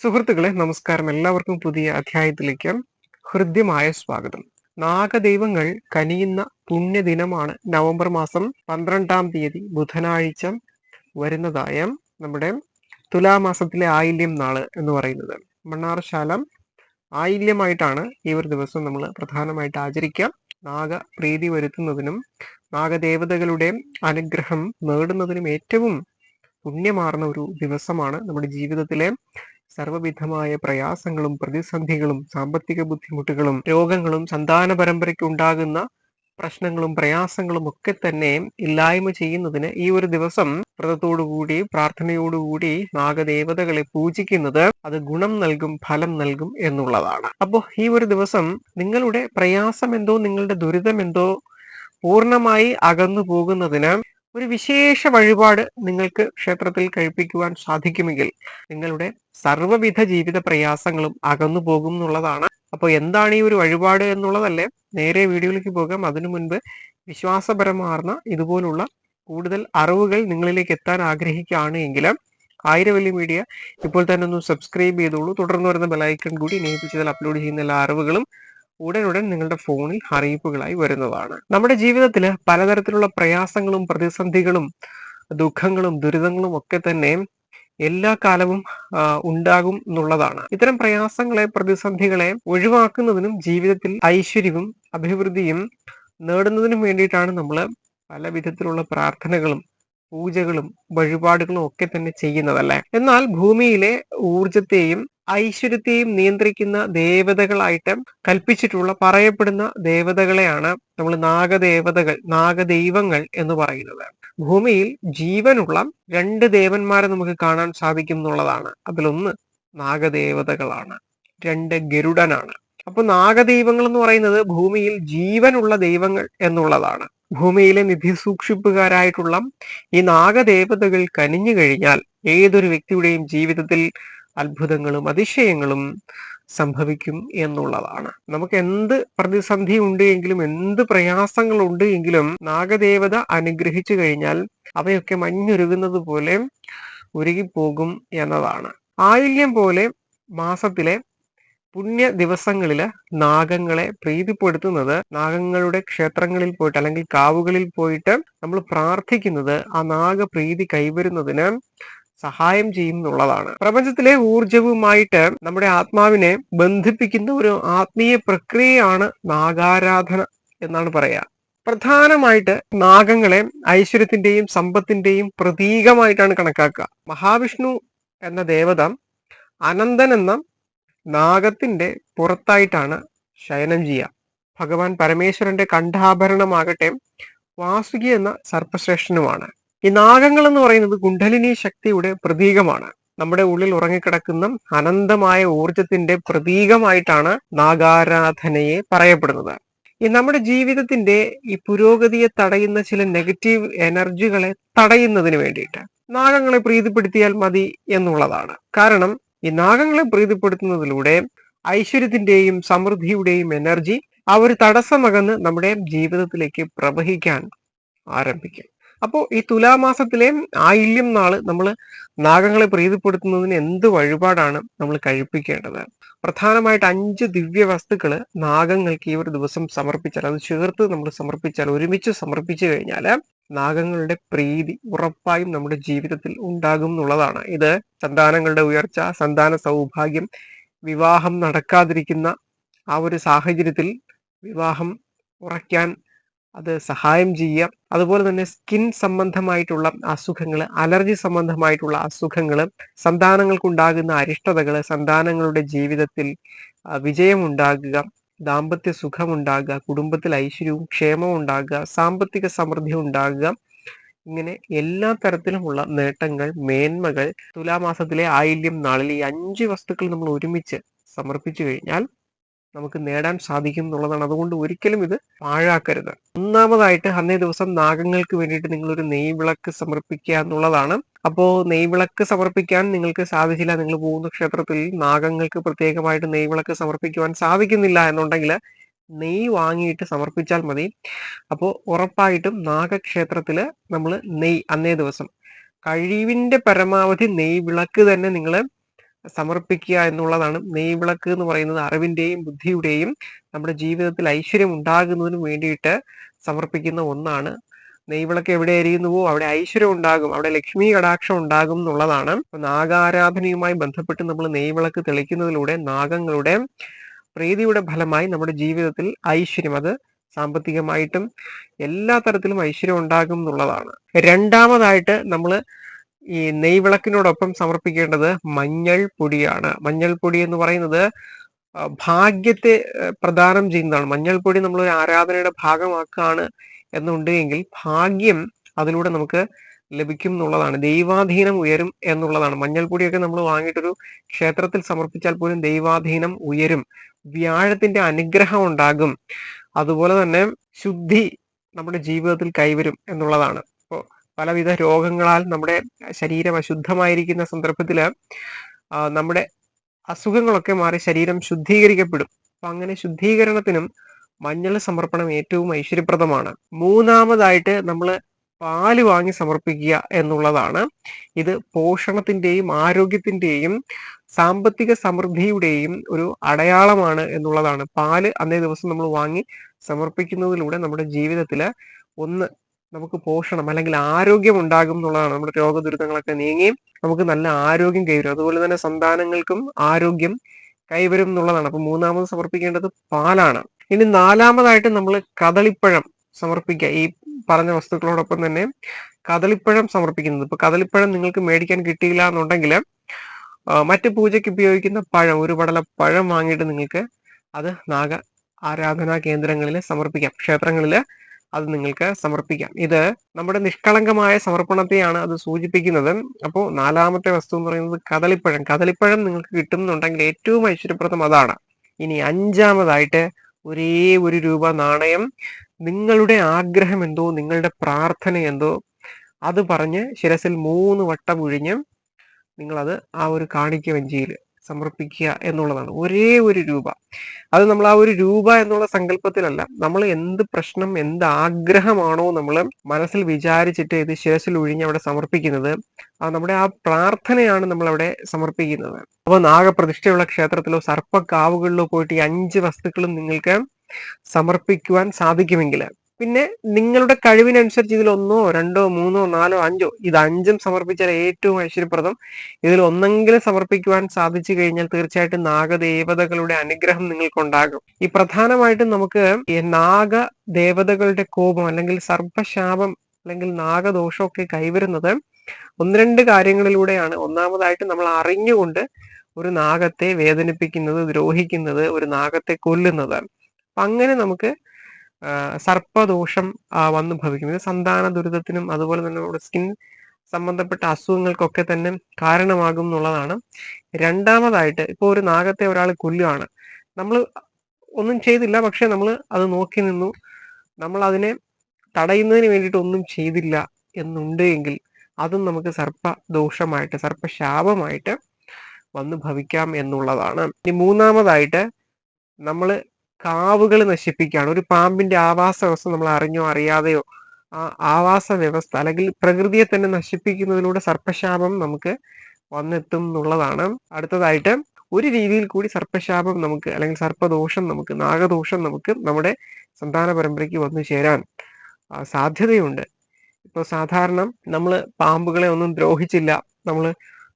സുഹൃത്തുക്കളെ നമസ്കാരം. എല്ലാവർക്കും പുതിയ അധ്യായത്തിലേക്ക് ഹൃദ്യമായ സ്വാഗതം. നാഗദൈവങ്ങൾ കനിയുന്ന പുണ്യദിനമാണ് നവംബർ മാസം പന്ത്രണ്ടാം തീയതി ബുധനാഴ്ച വരുന്നതായ നമ്മുടെ തുലാമാസത്തിലെ ആയില്യം നാൾ എന്ന് പറയുന്നത്. മണ്ണാർശാല ആയില്യമായിട്ടാണ് ഈ ഒരു ദിവസം നമ്മൾ പ്രധാനമായിട്ട് ആചരിക്കാം നാഗ പ്രീതി വരുത്തുന്നതിനും നാഗദേവതകളുടെ അനുഗ്രഹം നേടുന്നതിനും ഏറ്റവും പുണ്യമാർന്ന ഒരു ദിവസമാണ് നമ്മുടെ ജീവിതത്തിലെ സർവവിധമായ പ്രയാസങ്ങളും പ്രതിസന്ധികളും സാമ്പത്തിക ബുദ്ധിമുട്ടുകളും രോഗങ്ങളും സന്താന പരമ്പരയ്ക്ക് ഉണ്ടാകുന്ന പ്രശ്നങ്ങളും പ്രയാസങ്ങളും ഒക്കെ തന്നെ ഇല്ലായ്മ ചെയ്യുന്നതിന് ഈ ഒരു ദിവസം വ്രതത്തോടുകൂടി പ്രാർത്ഥനയോടുകൂടി നാഗദേവതകളെ പൂജിക്കുന്നത് അത് ഗുണം നൽകും ഫലം നൽകും എന്നുള്ളതാണ്. അപ്പോൾ ഈ ഒരു ദിവസം നിങ്ങളുടെ പ്രയാസം എന്തോ നിങ്ങളുടെ ദുരിതം എന്തോ പൂർണമായി അകന്നു പോകുന്നതിന് ഒരു വിശേഷ വഴിപാട് നിങ്ങൾക്ക് ക്ഷേത്രത്തിൽ കഴിപ്പിക്കുവാൻ സാധിക്കുമെങ്കിൽ നിങ്ങളുടെ സർവവിധ ജീവിത പ്രയാസങ്ങളും അകന്നു പോകും എന്നുള്ളതാണ്. അപ്പോൾ എന്താണ് ഈ ഒരു വഴിപാട് എന്നുള്ളതല്ലേ നേരെ വീഡിയോയിലേക്ക് പോകാം. അതിനു മുൻപ് വിശ്വാസപരമാർന്ന ഇതുപോലുള്ള കൂടുതൽ അറിവുകൾ നിങ്ങളിലേക്ക് എത്താൻ ആഗ്രഹിക്കുകയാണ് എങ്കിൽ ആയിരവല്ലി മീഡിയ ഇപ്പോൾ തന്നെ ഒന്ന് സബ്സ്ക്രൈബ് ചെയ്തോളൂ. തുടർന്ന് വരുന്ന ബെലൈക്കൺ കൂടി നേപ്പിച്ചതിൽ അപ്ലോഡ് ചെയ്യുന്ന എല്ലാ അറിവുകളും ഉടനുടൻ നിങ്ങളുടെ ഫോണിൽ അറിയിപ്പുകളായി വരുന്നതാണ്. നമ്മുടെ ജീവിതത്തിൽ പലതരത്തിലുള്ള പ്രയാസങ്ങളും പ്രതിസന്ധികളും ദുഃഖങ്ങളും ദുരിതങ്ങളും ഒക്കെ തന്നെ എല്ലാ കാലവും ഉണ്ടാകും എന്നുള്ളതാണ്. ഇത്തരം പ്രയാസങ്ങളെ പ്രതിസന്ധികളെ ഒഴിവാക്കുന്നതിനും ജീവിതത്തിൽ ഐശ്വര്യവും അഭിവൃദ്ധിയും നേടുന്നതിനും വേണ്ടിയിട്ടാണ് നമ്മൾ പല വിധത്തിലുള്ള പ്രാർത്ഥനകളും പൂജകളും വഴിപാടുകളും ഒക്കെ തന്നെ ചെയ്യുന്നതല്ലേ? എന്നാൽ ഭൂമിയിലെ ഊർജത്തെയും ഐശ്വര്യത്തെയും നിയന്ത്രിക്കുന്ന ദേവതകളായിട്ട് കൽപ്പിച്ചിട്ടുള്ള പറയപ്പെടുന്ന ദേവതകളെയാണ് നമ്മൾ നാഗദേവതകൾ നാഗദൈവങ്ങൾ എന്ന് പറയുന്നത്. ഭൂമിയിൽ ജീവനുള്ള രണ്ട് ദേവന്മാരെ നമുക്ക് കാണാൻ സാധിക്കും എന്നുള്ളതാണ്. അതിലൊന്ന് നാഗദേവതകളാണ് രണ്ട് ഗരുഡനാണ്. അപ്പൊ നാഗദൈവങ്ങൾ എന്ന് പറയുന്നത് ഭൂമിയിൽ ജീവനുള്ള ദൈവങ്ങൾ എന്നുള്ളതാണ്. ഭൂമിയിലെ നിധി സൂക്ഷിപ്പുകാരായിട്ടുള്ള ഈ നാഗദേവതകൾ കനിഞ്ഞു കഴിഞ്ഞാൽ ഏതൊരു വ്യക്തിയുടെയും ജീവിതത്തിൽ അത്ഭുതങ്ങളും അതിശയങ്ങളും സംഭവിക്കും എന്നുള്ളതാണ്. നമുക്ക് എന്ത് പ്രതിസന്ധി ഉണ്ട് എങ്കിലും എന്ത് പ്രയാസങ്ങൾ ഉണ്ട് എങ്കിലും നാഗദേവത അനുഗ്രഹിച്ചു കഴിഞ്ഞാൽ അവയൊക്കെ മഞ്ഞുരുകുന്നത് പോലെ ഉരുകിപ്പോകും എന്നതാണ്. ആയില്യം പോലെ മാസത്തിലെ പുണ്യ ദിവസങ്ങളിൽ നാഗങ്ങളെ പ്രീതിപ്പെടുത്തുന്നത് നാഗങ്ങളുടെ ക്ഷേത്രങ്ങളിൽ പോയിട്ട് അല്ലെങ്കിൽ കാവുകളിൽ പോയിട്ട് നമ്മൾ പ്രാർത്ഥിക്കുന്നത് ആ നാഗപ്രീതി കൈവരുന്നതിന് സഹായം ചെയ്യും എന്നുള്ളതാണ് പ്രപഞ്ചത്തിലെ ഊർജവുമായിട്ട് നമ്മുടെ ആത്മാവിനെ ബന്ധിപ്പിക്കുന്ന ഒരു ആത്മീയ പ്രക്രിയയാണ് നാഗാരാധന എന്നാണ് പറയാ. പ്രധാനമായിട്ട് നാഗങ്ങളെ ഐശ്വര്യത്തിന്റെയും സമ്പത്തിന്റെയും പ്രതീകമായിട്ടാണ് കണക്കാക്കുക. മഹാവിഷ്ണു എന്ന ദേവത അനന്തൻ എന്ന നാഗത്തിന്റെ പുറത്തായിട്ടാണ് ശയനം ചെയ്യുക. ഭഗവാൻ പരമേശ്വരന്റെ കണ്ഠാഭരണമാകട്ടെ വാസുകി എന്ന സർപ്പശ്രേഷ്ഠനുമാണ്. ഈ നാഗങ്ങൾ എന്ന് പറയുന്നത് കുണ്ഡലിനി ശക്തിയുടെ പ്രതീകമാണ്. നമ്മുടെ ഉള്ളിൽ ഉറങ്ങിക്കിടക്കുന്ന അനന്തമായ ഊർജത്തിന്റെ പ്രതീകമായിട്ടാണ് നാഗാരാധനയെ പറയപ്പെടുന്നത്. ഈ നമ്മുടെ ജീവിതത്തിന്റെ ഈ പുരോഗതിയെ തടയുന്ന ചില നെഗറ്റീവ് എനർജികളെ തടയുന്നതിന് വേണ്ടിയിട്ട് നാഗങ്ങളെ പ്രീതിപ്പെടുത്തിയാൽ മതി എന്നുള്ളതാണ്. കാരണം ഈ നാഗങ്ങളെ പ്രീതിപ്പെടുത്തുന്നതിലൂടെ ഐശ്വര്യത്തിന്റെയും സമൃദ്ധിയുടെയും എനർജി ആ ഒരു തടസ്സമകന്ന് നമ്മുടെ ജീവിതത്തിലേക്ക് പ്രവഹിക്കാൻ ആരംഭിക്കും. അപ്പോൾ ഈ തുലാമാസത്തിലെ ആയില്യം നാൾ നമ്മൾ നാഗങ്ങളെ പ്രീതിപ്പെടുത്തുന്നതിന് എന്ത് വഴിപാടാണ് നമ്മൾ കഴിപ്പിക്കേണ്ടത്? പ്രധാനമായിട്ട് അഞ്ച് ദിവ്യ വസ്തുക്കൾ നാഗങ്ങൾക്ക് ഈ ഒരു ദിവസം സമർപ്പിച്ചാൽ അത് ചേർത്ത് നമ്മൾ സമർപ്പിച്ചാൽ ഒരുമിച്ച് സമർപ്പിച്ചു കഴിഞ്ഞാൽ നാഗങ്ങളുടെ പ്രീതി ഉറപ്പായും നമ്മുടെ ജീവിതത്തിൽ ഉണ്ടാകും എന്നുള്ളതാണ്. ഇത് സന്താനങ്ങളുടെ ഉയർച്ച സന്താന സൗഭാഗ്യം വിവാഹം നടക്കാതിരിക്കുന്ന ആ ഒരു സാഹചര്യത്തിൽ വിവാഹം ഉറയ്ക്കാൻ അത് സഹായം ചെയ്യുക. അതുപോലെ തന്നെ സ്കിൻ സംബന്ധമായിട്ടുള്ള അസുഖങ്ങൾ അലർജി സംബന്ധമായിട്ടുള്ള അസുഖങ്ങൾ സന്താനങ്ങൾക്കുണ്ടാകുന്ന അരിഷ്ടതകൾ സന്താനങ്ങളുടെ ജീവിതത്തിൽ വിജയമുണ്ടാകുക. ദാമ്പത്യ സുഖമുണ്ടാകുക കുടുംബത്തിൽ ഐശ്വര്യവും ക്ഷേമവും ഉണ്ടാകുക സാമ്പത്തിക സമൃദ്ധി ഉണ്ടാകുക. ഇങ്ങനെ എല്ലാ തരത്തിലുമുള്ള നേട്ടങ്ങൾ മേന്മകൾ തുലാമാസത്തിലെ ആയില്യം നാളിൽ ഈ അഞ്ച് വസ്തുക്കൾ നമ്മൾ ഒരുമിച്ച് സമർപ്പിച്ചു കഴിഞ്ഞാൽ നമുക്ക് നേടാൻ സാധിക്കും എന്നുള്ളതാണ്. അതുകൊണ്ട് ഒരിക്കലും ഇത് പാഴാക്കരുത്. ഒന്നാമതായിട്ട് അന്നേ ദിവസം നാഗങ്ങൾക്ക് വേണ്ടിയിട്ട് നിങ്ങൾ ഒരു നെയ്വിളക്ക് സമർപ്പിക്കുക എന്നുള്ളതാണ്. അപ്പോ നെയ്വിളക്ക് സമർപ്പിക്കാൻ നിങ്ങൾക്ക് സാധിച്ചില്ല നിങ്ങൾ പോകുന്ന ക്ഷേത്രത്തിൽ നാഗങ്ങൾക്ക് പ്രത്യേകമായിട്ട് നെയ്വിളക്ക് സമർപ്പിക്കുവാൻ സാധിക്കുന്നില്ല എന്നുണ്ടെങ്കിൽ നെയ് വാങ്ങിയിട്ട് സമർപ്പിച്ചാൽ മതി. അപ്പോൾ ഉറപ്പായിട്ടും നാഗക്ഷേത്രത്തിൽ നമ്മൾ നെയ് അന്നേ ദിവസം കഴിവിന്റെ പരമാവധി നെയ് വിളക്ക് തന്നെ നിങ്ങൾ സമർപ്പിക്കുക എന്നുള്ളതാണ് നെയ്വിളക്ക് എന്ന് പറയുന്നത് അറിവിന്റെയും ബുദ്ധിയുടെയും നമ്മുടെ ജീവിതത്തിൽ ഐശ്വര്യം ഉണ്ടാകുന്നതിന് വേണ്ടിയിട്ട് സമർപ്പിക്കുന്ന ഒന്നാണ്. നെയ്വിളക്ക് എവിടെ എരിയുന്നുവോ അവിടെ ഐശ്വര്യം ഉണ്ടാകും. അവിടെ ലക്ഷ്മി കടാക്ഷം ഉണ്ടാകും എന്നുള്ളതാണ്. നാഗാരാധനയുമായി ബന്ധപ്പെട്ട് നമ്മൾ നെയ്വിളക്ക് തെളിക്കുന്നതിലൂടെ നാഗങ്ങളുടെ പ്രീതിയുടെ ഫലമായി നമ്മുടെ ജീവിതത്തിൽ ഐശ്വര്യം അത് സാമ്പത്തികമായിട്ടും എല്ലാ തരത്തിലും ഐശ്വര്യം ഉണ്ടാകും എന്നുള്ളതാണ്. രണ്ടാമതായിട്ട് നമ്മൾ ഈ നെയ്വിളക്കിനോടൊപ്പം സമർപ്പിക്കേണ്ടത് മഞ്ഞൾ പൊടിയാണ്. മഞ്ഞൾ പൊടി എന്ന് പറയുന്നത് ഭാഗ്യത്തെ പ്രദാനം ചെയ്യുന്നതാണ്. മഞ്ഞൾ പൊടി നമ്മൾ ഒരു ആരാധനയുടെ ഭാഗമാക്കുകയാണ് എന്നുണ്ടെങ്കിൽ ഭാഗ്യം അതിലൂടെ നമുക്ക് ലഭിക്കും എന്നുള്ളതാണ്. ദൈവാധീനം ഉയരും എന്നുള്ളതാണ്. മഞ്ഞൾപ്പൊടിയൊക്കെ നമ്മൾ വാങ്ങിയിട്ടൊരു ക്ഷേത്രത്തിൽ സമർപ്പിച്ചാൽ പോലും ദൈവാധീനം ഉയരും. വ്യാഴത്തിന്റെ അനുഗ്രഹം ഉണ്ടാകും. അതുപോലെ തന്നെ ശുദ്ധി നമ്മുടെ ജീവിതത്തിൽ കൈവരും എന്നുള്ളതാണ്. ഇപ്പോൾ പലവിധ രോഗങ്ങളാൽ നമ്മുടെ ശരീരം അശുദ്ധമായിരിക്കുന്ന സന്ദർഭത്തിൽ നമ്മുടെ അസുഖങ്ങളൊക്കെ മാറി ശരീരം ശുദ്ധീകരിക്കപ്പെടും. അപ്പൊ അങ്ങനെ ശുദ്ധീകരണത്തിനും മഞ്ഞൾ സമർപ്പണം ഏറ്റവും ഐശ്വര്യപ്രദമാണ്. മൂന്നാമതായിട്ട് നമ്മൾ പാൽ വാങ്ങി സമർപ്പിക്കുക എന്നുള്ളതാണ്. ഇത് പോഷണത്തിന്റെയും ആരോഗ്യത്തിന്റെയും സാമ്പത്തിക സമൃദ്ധിയുടെയും ഒരു അടയാളമാണ് എന്നുള്ളതാണ്. പാൽ അന്നേ ദിവസം നമ്മൾ വാങ്ങി സമർപ്പിക്കുന്നതിലൂടെ നമ്മുടെ ജീവിതത്തിൽ ഒന്ന് നമുക്ക് പോഷണം അല്ലെങ്കിൽ ആരോഗ്യം ഉണ്ടാകും എന്നുള്ളതാണ് നമ്മുടെ രോഗദുരിതങ്ങളൊക്കെ നീങ്ങിയും നമുക്ക് നല്ല ആരോഗ്യം കൈവരും. അതുപോലെ തന്നെ സന്താനങ്ങൾക്കും ആരോഗ്യം കൈവരും എന്നുള്ളതാണ്. അപ്പൊ മൂന്നാമത് സമർപ്പിക്കേണ്ടത് പാലാണ്. ഇനി നാലാമതായിട്ട് നമ്മൾ കദളിപ്പഴം സമർപ്പിക്കുക ഈ പറഞ്ഞ വസ്തുക്കളോടൊപ്പം തന്നെ കദളിപ്പഴം സമർപ്പിക്കുന്നത്. ഇപ്പൊ കദളിപ്പഴം നിങ്ങൾക്ക് മേടിക്കാൻ കിട്ടിയില്ല എന്നുണ്ടെങ്കിൽ മറ്റു പൂജയ്ക്ക് ഉപയോഗിക്കുന്ന പഴം ഒരു പടല പഴം വാങ്ങിയിട്ട് നിങ്ങൾക്ക് അത് നാഗ ആരാധനാ കേന്ദ്രങ്ങളിൽ സമർപ്പിക്കാം. ക്ഷേത്രങ്ങളിൽ അത് നിങ്ങൾക്ക് സമർപ്പിക്കാം. ഇത് നമ്മുടെ നിഷ്കളങ്കമായ സമർപ്പണത്തെയാണ് അത് സൂചിപ്പിക്കുന്നത്. അപ്പോൾ നാലാമത്തെ വസ്തു എന്ന് പറയുന്നത് കദളിപ്പഴം. കദളിപ്പഴം നിങ്ങൾക്ക് കിട്ടുന്നുണ്ടെങ്കിൽ ഏറ്റവും ഐശ്വര്യപ്രദം അതാണ്. ഇനി അഞ്ചാമതായിട്ട് ഒരേ ഒരു രൂപ നാണയം. നിങ്ങളുടെ ആഗ്രഹം എന്തോ നിങ്ങളുടെ പ്രാർത്ഥന എന്തോ അത് പറഞ്ഞ് ശിരസിൽ മൂന്ന് വട്ടം ഒഴിഞ്ഞ് നിങ്ങളത് ആ ഒരു കാണിക്ക വഞ്ചിയിൽ സമർപ്പിക്കുക എന്നുള്ളതാണ്. ഒരേ ഒരു രൂപ. അത് നമ്മൾ ആ ഒരു രൂപ എന്നുള്ള സങ്കല്പത്തിലല്ല. നമ്മൾ എന്ത് പ്രശ്നം എന്ത് ആഗ്രഹമാണോ നമ്മൾ മനസ്സിൽ വിചാരിച്ചിട്ട് ഇത് ശിരസിൽ ഒഴിഞ്ഞ് അവിടെ സമർപ്പിക്കുന്നത് നമ്മുടെ ആ പ്രാർത്ഥനയാണ് നമ്മൾ അവിടെ സമർപ്പിക്കുന്നത്. അപ്പോൾ നാഗപ്രതിഷ്ഠയുള്ള ക്ഷേത്രത്തിലോ സർപ്പക്കാവുകളിലോ പോയിട്ട് ഈ അഞ്ച് വസ്തുക്കളും നിങ്ങൾക്ക് സമർപ്പിക്കുവാൻ സാധിക്കുമെങ്കിൽ പിന്നെ നിങ്ങളുടെ കഴിവിനനുസരിച്ച് ഇതിൽ ഒന്നോ രണ്ടോ മൂന്നോ നാലോ അഞ്ചോ ഇത് അഞ്ചും സമർപ്പിച്ചാൽ ഏറ്റവും ഐശ്വര്യപ്രദം. ഇതിൽ ഒന്നെങ്കിലും സമർപ്പിക്കുവാൻ സാധിച്ചു കഴിഞ്ഞാൽ തീർച്ചയായിട്ടും നാഗദേവതകളുടെ അനുഗ്രഹം നിങ്ങൾക്കുണ്ടാകും. ഈ പ്രധാനമായിട്ടും നമുക്ക് ഈ നാഗദേവതകളുടെ കോപം അല്ലെങ്കിൽ സർപ്പശാപം അല്ലെങ്കിൽ നാഗദോഷമൊക്കെ കൈവരുന്നത് ഒന്ന് രണ്ട് കാര്യങ്ങളിലൂടെയാണ്. ഒന്നാമതായിട്ട് നമ്മൾ അറിഞ്ഞുകൊണ്ട് ഒരു നാഗത്തെ വേദനിപ്പിക്കുന്നത് ദ്രോഹിക്കുന്നത് ഒരു നാഗത്തെ കൊല്ലുന്നത്. അങ്ങനെ നമുക്ക് സർപ്പദോഷം വന്നു ഭവിക്കുന്നത് സന്താന ദുരിതത്തിനും അതുപോലെ തന്നെ നമ്മുടെ സ്കിൻ സംബന്ധപ്പെട്ട അസുഖങ്ങൾക്കൊക്കെ തന്നെ കാരണമാകും എന്നുള്ളതാണ്. രണ്ടാമതായിട്ട് ഇപ്പോൾ ഒരു നാഗത്തെ ഒരാൾ കൊല്ലുകയാണ് നമ്മൾ ഒന്നും ചെയ്തില്ല പക്ഷെ നമ്മൾ അത് നോക്കി നിന്നു. നമ്മൾ അതിനെ തടയുന്നതിന് വേണ്ടിയിട്ട് ഒന്നും ചെയ്തില്ല എന്നുണ്ട് എങ്കിൽ അതും നമുക്ക് സർപ്പദോഷമായിട്ട് സർപ്പശാപമായിട്ട് വന്നു ഭവിക്കാം എന്നുള്ളതാണ്. ഇനി മൂന്നാമതായിട്ട് നമ്മൾ കാവുകൾ നശിപ്പിക്കുകയാണ്. ഒരു പാമ്പിന്റെ ആവാസ വ്യവസ്ഥ നമ്മൾ അറിഞ്ഞോ അറിയാതെയോ ആ ആവാസ വ്യവസ്ഥ അല്ലെങ്കിൽ പ്രകൃതിയെ തന്നെ നശിപ്പിക്കുന്നതിലൂടെ സർപ്പശാപം നമുക്ക് വന്നെത്തും എന്നുള്ളതാണ്. അടുത്തതായിട്ട് ഒരു രീതിയിൽ കൂടി സർപ്പശാപം നമുക്ക് അല്ലെങ്കിൽ സർപ്പദോഷം നമുക്ക് നാഗദോഷം നമുക്ക് നമ്മുടെ സന്താന പരമ്പരയ്ക്ക് വന്നു ചേരാൻ സാധ്യതയുണ്ട്. ഇപ്പോൾ സാധാരണ നമ്മൾ പാമ്പുകളെ ഒന്നും ദ്രോഹിച്ചില്ല നമ്മൾ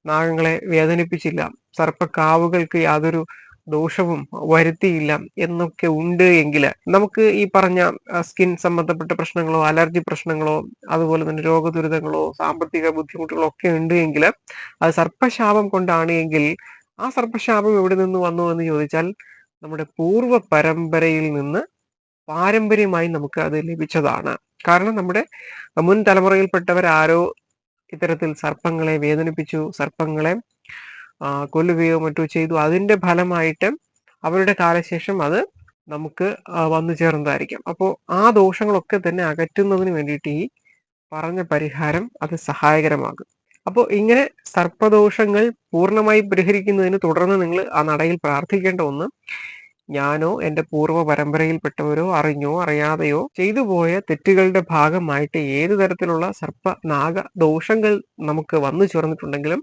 നാഗങ്ങളെ വേദനിപ്പിച്ചില്ല. സർപ്പക്കാവുകൾക്ക് യാതൊരു ദോഷവും വരുത്തിയില്ല എന്നൊക്കെ ഉണ്ട് എങ്കിൽ നമുക്ക് ഈ പറഞ്ഞ സ്കിൻ സംബന്ധപ്പെട്ട പ്രശ്നങ്ങളോ അലർജി പ്രശ്നങ്ങളോ അതുപോലെ തന്നെ രോഗദുരിതങ്ങളോ സാമ്പത്തിക ബുദ്ധിമുട്ടുകളോ ഒക്കെ ഉണ്ട് എങ്കിൽ അത് സർപ്പശാപം കൊണ്ടാണ് എങ്കിൽ ആ സർപ്പശാപം എവിടെ നിന്ന് വന്നു എന്ന് ചോദിച്ചാൽ നമ്മുടെ പൂർവ പരമ്പരയിൽ നിന്ന് പാരമ്പര്യമായി നമുക്ക് അത് ലഭിച്ചതാണ്. കാരണം നമ്മുടെ മുൻ തലമുറയിൽപ്പെട്ടവരാരോ ഇത്തരത്തിൽ സർപ്പങ്ങളെ വേദനിപ്പിച്ചു സർപ്പങ്ങളെ കൊല്ലുകയോ മറ്റോ ചെയ്തു അതിന്റെ ഫലമായിട്ട് അവരുടെ കാലശേഷം അത് നമുക്ക് വന്നു ചേർന്നതായിരിക്കും. അപ്പോൾ ആ ദോഷങ്ങളൊക്കെ തന്നെ അകറ്റുന്നതിന് വേണ്ടിയിട്ട് ഈ പറഞ്ഞ പരിഹാരം അത് സഹായകരമാകും. അപ്പോൾ ഇങ്ങനെ സർപ്പദോഷങ്ങൾ പൂർണമായി പരിഹരിക്കുന്നതിന് തുടർന്ന് നിങ്ങൾ ആ നടയിൽ പ്രാർത്ഥിക്കേണ്ട ഒന്ന് ഞാനോ എന്റെ പൂർവ പരമ്പരയിൽപ്പെട്ടവരോ അറിഞ്ഞോ അറിയാതെയോ ചെയ്തു പോയ തെറ്റുകളുടെ ഭാഗമായിട്ട് ഏതു തരത്തിലുള്ള സർപ്പ നാഗ ദോഷങ്ങൾ നമുക്ക് വന്നു ചേർന്നിട്ടുണ്ടെങ്കിലും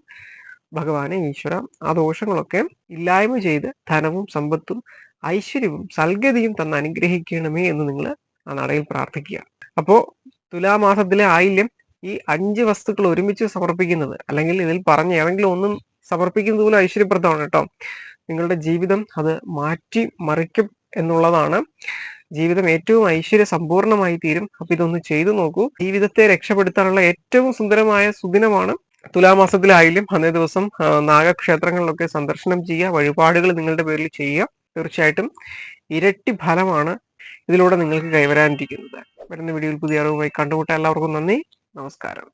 ഭഗവാനെ ഈശ്വര ആ ദോഷങ്ങളൊക്കെ ഇല്ലായ്മ ചെയ്ത് ധനവും സമ്പത്തും ഐശ്വര്യവും സൽഗതിയും തന്ന് അനുഗ്രഹിക്കണമേ എന്ന് നിങ്ങൾ ആ നടയിൽ പ്രാർത്ഥിക്കുക. അപ്പോ തുലാമാസത്തിലെ ആയില്യം ഈ അഞ്ച് വസ്തുക്കൾ ഒരുമിച്ച് സമർപ്പിക്കുന്നത് അല്ലെങ്കിൽ ഇതിൽ പറഞ്ഞ ഏതെങ്കിലും ഒന്നും സമർപ്പിക്കുന്നത് പോലും ഐശ്വര്യപ്രദമാണ് കേട്ടോ. നിങ്ങളുടെ ജീവിതം അത് മാറ്റി മറിക്കും എന്നുള്ളതാണ്. ജീവിതം ഏറ്റവും ഐശ്വര്യ സമ്പൂർണമായി തീരും. അപ്പൊ ഇതൊന്ന് ചെയ്തു നോക്കൂ. ജീവിതത്തെ രക്ഷപ്പെടുത്താനുള്ള ഏറ്റവും സുന്ദരമായ സുദിനമാണ് തുലാമാസത്തിലായാലും അന്നേ ദിവസം നാഗക്ഷേത്രങ്ങളിലൊക്കെ സന്ദർശനം ചെയ്യുക വഴിപാടുകൾ നിങ്ങളുടെ പേരിൽ ചെയ്യുക. തീർച്ചയായിട്ടും ഇരട്ടി ഫലമാണ് ഇതിലൂടെ നിങ്ങൾക്ക് കൈവരാനിരിക്കുന്നത്. വരുന്ന വീഡിയോയിൽ പുതിയ അറിവുമായി കണ്ടുമുട്ടാൻ എല്ലാവർക്കും നന്ദി. നമസ്കാരം.